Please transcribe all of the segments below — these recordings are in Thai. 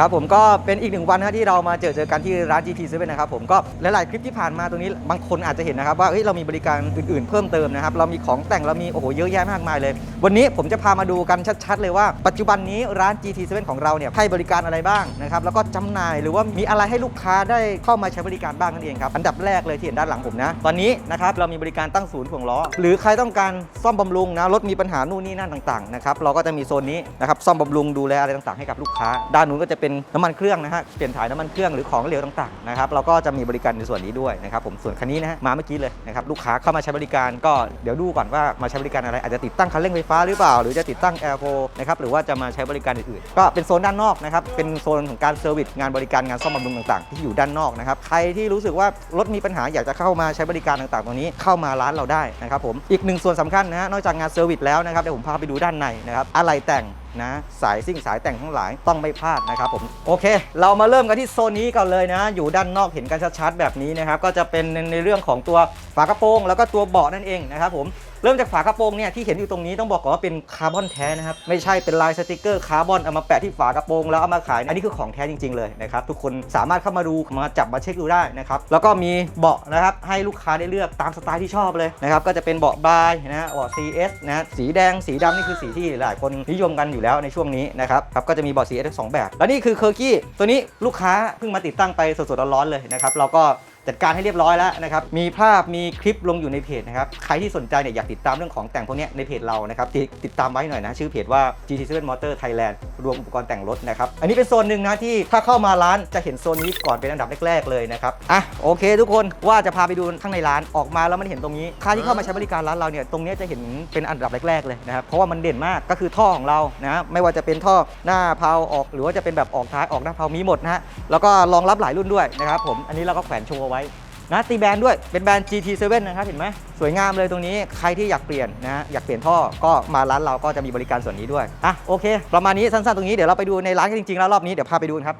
ครับผมก็เป็นอีกหนึ่งวันนะที่เรามาเจอเจอกันที่ร้าน GT7 นะครับผมก็หลายๆคลิปที่ผ่านมาตรงนี้บางคนอาจจะเห็นนะครับว่าเฮ้ยเรามีบริการอื่นๆเพิ่มเติมนะครับเรามีของแต่งเรามีโอ้โหเยอะแยะมากมายเลย วันนี้ผมจะพามาดูกันชัดๆ เลยว่าปัจจุบันนี้ร้าน GT7 ของเราเนี่ยให้บริการอะไรบ้างนะครับแล้วก็จำหน่ายหรือว่ามีอะไรให้ลูกค้าได้เข้ามาใช้บริการบ้างนั่นเองครับอันดับแรกเลยที่เห็นด้านหลังผมนะตอนนี้นะครับเรามีบริการตั้งศูนย์ถ่วงล้อ หรือใครต้องการซ่อมบำรุงนะรถมีปัญหานู่นนี่นั่นต่างๆนะครับเราก็จะมีโซนนี้นะครับซ่อมบำรุงดูแลอะไรต่างๆให้กับลูกค้าด้านนู้นก็จะเป็นน้ำมันเครื่องนะฮะเปลี่ยนถ่ายน้ำมันเครื่องหรือของเหลวต่างๆนะครับเราก็จะมีบริการในส่วนนี้ด้วยนะครับผมส่วนคันนี้นะฮะมาเมื่อกี้เลยนะครับลูกค้าเข้ามาใช้บริการก็เดี๋ยวดูก่อนว่ามาใช้บริการอะไรอาจจะติดตั้งคันเร่งไฟฟ้าหรือเปล่า หรือจะติดตั้งแอร์โฟนะครับหรือว่าจะมาใช้บริการอื่นๆก็เป็นโซนด้านนอกนะครับเป็นโซนของการเซอร์วิสงานบริการงานซ่อมบำรุงต่างๆ ที่อยู่ด้านนอกนะครับใครที่รู้สึกว่ารถมีปัญหาอยากจะเข้ามาใช้บริการต่างๆตรงนี้เข้ามาร้านเราได้นะครับผมอีกหนึ่งส่วนสำคัญนะฮะนอกจากงานเซอร์วิสแล้วนะครับเดี๋ยวผมพาไปดูด้านในนะครับอะไรแต่งนะสายซิ่งสายแต่งทั้งหลายต้องไม่พลาดนะครับผมโอเค เรามาเริ่มกันที่โซนนี้ก่อนเลยนะ อยู่ด้านนอกเห็นกันชัดๆแบบนี้นะครับก็จะเป็นในเรื่องของตัวฝากระโปรง แล้วก็ตัวเบาะนั่นเองนะครับผม เริ่มจากฝากระโปรงเนี่ยที่เห็นอยู่ตรงนี้ต้องบอกก่อนว่าเป็นคาร์บอนแท้นะครับไม่ใช่เป็นลายสติกเกอร์คาร์บอนเอามาแปะที่ฝากระโปรงแล้วเอามาขาย อันนี้คือของแท้จริง ๆ เลยนะครับทุกคนสามารถเข้ามาดูมาจับมาเช็คดูได้นะครับแล้วก็มีเบาะนะครับให้ลูกค้าได้เลือกตามสไตล์ที่ชอบเลยนะครับก็จะเป็นเบาะบายนะฮะเบาะ CS นะฮะสีแดงสีดำนี่คือสีที่หลายคนนิยมกันอยู่แล้วในช่วงนี้นะครับครับก็จะมีเบาะ CS ทั้งสองแบบ แล้วนี่คือเคอร์กี้ตัวนี้ลูกค้าเพิ่งมาติดตั้งไปสดๆร้อนๆเลยนะครับเราก็ จัดการให้เรียบร้อยแล้วนะครับ มีภาพมีคลิปลงอยู่ในเพจนะครับ ใครที่สนใจเนี่ยอยากติดตามเรื่องของแต่งพวกนี้ในเพจเรานะครับติดติดตามไว้หน่อยนะ ชื่อเพจว่า GT7 Motor Thailand รวมอุปกรณ์แต่งรถนะครับ อันนี้เป็นโซนหนึ่งนะที่ถ้าเข้ามาร้านจะเห็นโซนนี้ก่อนเป็นอันดับแรกๆเลยนะครับ อะโอเค ทุกคนว่าจะพาไปดูข้างในร้านออกมาแล้วมันเห็นตรงนี้ใครที่เข้ามาใช้บริการร้านเราเนี่ยตรงนี้จะเห็นเป็นอันดับแรกๆเลยนะครับ เพราะว่ามันเด่นมากก็คือท่อของเรานะไม่ว่าจะเป็นท่อหน้าเพาออก หรือว่าจะเป็นแบบออกท้ายออกหน้าเพามีหมดนะฮะแล้วก็รองรับหลายรุ่นด้วยนะครับผมอันนี้เราก็แขวนโชว์ไว้นะตีแบรนด์ด้วยเป็นแบรนด์ GT7 นะครับเห็นไหมสวยงามเลยตรงนี้ใครที่อยากเปลี่ยนนะฮะอยากเปลี่ยนท่อก็มาร้านเราก็จะมีบริการส่วนนี้ด้วยอะโอเค ประมาณนี้สั้นๆตรงนี้เดี๋ยวเราไปดูในร้านกันจริงๆแล้วรอบนี้เดี๋ยวพาไปดูกันครับ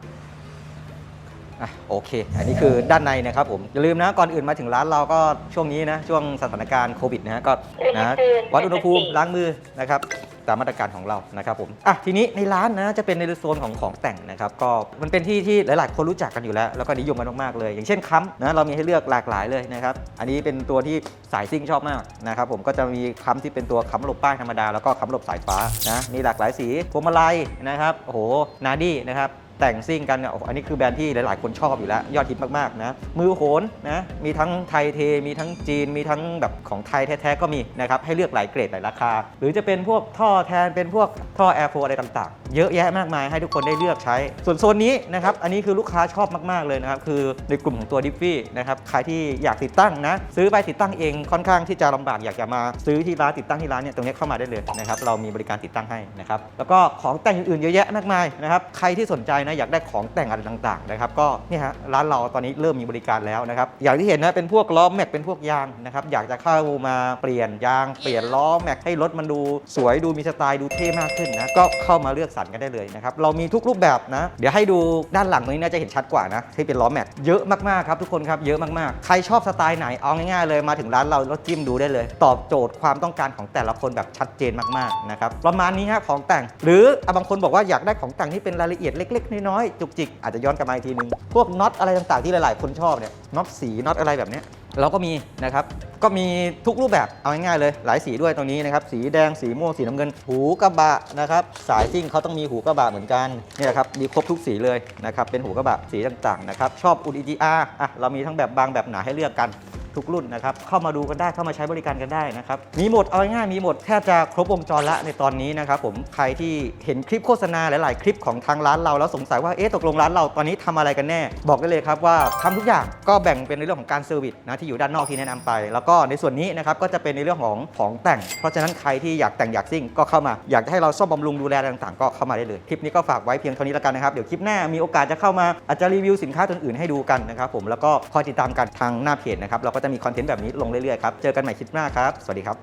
อะโอเค อันนี้คือด้านในนะครับผมอย่าลืมนะก่อนอื่นมาถึงร้านเราก็ช่วงนี้นะช่วงสถานการณ์โควิดนะฮะก็นะวัดอุณหภูมิล้างมือนะครับ ตามมาตรการของเรานะครับผมอะทีนี้ในร้านนะจะเป็นในโซนของของแต่งนะครับก็มันเป็นที่ที่หลาย ๆ คนรู้จักกันอยู่แล้ว แล้วก็นิยมกันมากๆเลย อย่างเช่นคัมนะเรามีให้เลือกหลากหลายเลยนะครับอันนี้เป็นตัวที่สายซิ่งชอบมากนะครับผมก็จะมีคัมที่เป็นตัวคัมหลบป้ายธรรมดาแล้วก็คัมหลบสายฟ้านะมีหลากหลายสีพวงมาลัยนะครับโอ้โหนาดี้นะครับ แต่งซิ่งกันเนี่ยโอ้โหอันนี้คือแบรนด์ที่หลายๆ คนชอบอยู่แล้ว ยอดฮิตมากๆนะมือโหนนะมีทั้งไทยเท มีทั้งจีน มีทั้งแบบของไทยแท้ๆก็มีนะครับให้เลือกหลายเกรดหลายราคา หรือจะเป็นพวกท่อแทนเป็นพวกท่อแอร์โฟอะไรต่างๆ เยอะแยะมากมายให้ทุกคนได้เลือกใช้ ส่วนโซนนี้นะครับ อันนี้คือลูกค้าชอบมาก ๆ เลยนะครับ คือในกลุ่มของตัวดิฟฟี่นะครับ ใครที่อยากติดตั้งนะ ซื้อไปติดตั้งเองค่อนข้างที่จะลำบาก อยากจะมาซื้อที่ร้านติดตั้งที่ร้านเนี่ย ตรงนี้เข้ามาได้เลยนะครับ เรามีบริการติดตั้งให้นะครับ แล้วก็ของแต่งอื่นๆเยอะแยะมากมายนะครับ ใครที่สนใจนะอยากได้ของแต่งอะไรต่างๆนะครับ ก็เนี่ยฮะร้านเราตอนนี้เริ่มมีบริการแล้วนะครับ อย่างที่เห็นนะเป็นพวกล้อแม็กเป็นพวกยางนะครับ อยากจะเข้ามาเปลี่ยนยาง เปลี่ยนล้อแม็กให้รถมันดูสวยดูมีสไตล์ดูเท่มากขึ้นนะก็เข้ามาเลือกรรกันได้เลยนะครับ เรามีทุกรูปแบบนะ เดี๋ยวให้ดูด้านหลังตรงนี้น่าจะเห็นชัดกว่านะที่เป็นล้อแม็กเยอะมากๆครับทุกคนครับเยอะมากๆ ใครชอบสไตล์ไหนเอาง่ายๆเลยมาถึงร้านเราแล้วจิ้มดูได้เลย ตอบโจทย์ความต้องการของแต่ละคนแบบชัดเจนมากๆนะครับประมาณนี้ฮะของแต่ง หรือบางคนบอกว่าอยากได้ของแต่งที่เป็นรายละเอียดเล็ก ๆ น้อยๆจุกจิกอาจจะย้อนกลับมาอีกทีนึงพวกน็อตอะไรต่างๆที่หลายๆ คนชอบเนี่ยน็อตสีน็อตอะไรแบบนี้ เราก็มีนะครับ ก็มีทุกรูปแบบเอาง่ายๆเลย หลายสีด้วยตรงนี้นะครับ สีแดงสีม่วงสีน้ำเงิน หูกระบะนะครับ สายซิ่งเขาต้องมีหูกระบะเหมือนกันเนี่ยครับมีครบทุกสีเลยนะครับเป็นหูกระบะสีต่างๆนะครับชอบอุดอีอาร์อะเรามีทั้งแบบบางแบบหนาให้เลือกกัน ทุกรุ่นนะครับ เข้ามาดูกันได้เข้ามาใช้บริการกันได้นะครับ มีหมดเอาง่ายๆมีหมดแทบจะครบวงจรละในตอนนี้นะครับผมใครที่เห็นคลิปโฆษณาหลาย ๆ คลิปของทางร้านเราแล้วสงสัยว่าเอ๊ะตกลงร้านเราตอนนี้ทำอะไรกันแน่ บอกได้เลยครับว่าทำทุกอย่างก็แบ่งเป็นในเรื่องของการเซอร์วิสนะที่อยู่ด้านนอกที่แนะนำไป แล้วก็ในส่วนนี้นะครับก็จะเป็นในเรื่องของของแต่ง เพราะฉะนั้นใครที่อยากแต่งอยากซิ่งก็เข้ามาอยากจะให้เราซ่อมบำรุงดูแลอะไรต่าง ๆ ก็เข้ามาได้เลยคลิปนี้ก็ฝากไว้เพียงเท่านี้แล้วกันนะครับเดี๋ยวคลิปหน้ามีโอกาสจะเข้ามาอาจจะรีวิวสินค้าตัวอื่นให้ดูกันนะครับผมแล้วก็คอยติดตามกันทางหน้าเพจนะครับเราก็จะมีคอนเทนต์แบบนี้ลงเรื่อยๆครับ เจอกันใหม่คลิปหน้าครับ สวัสดีครับ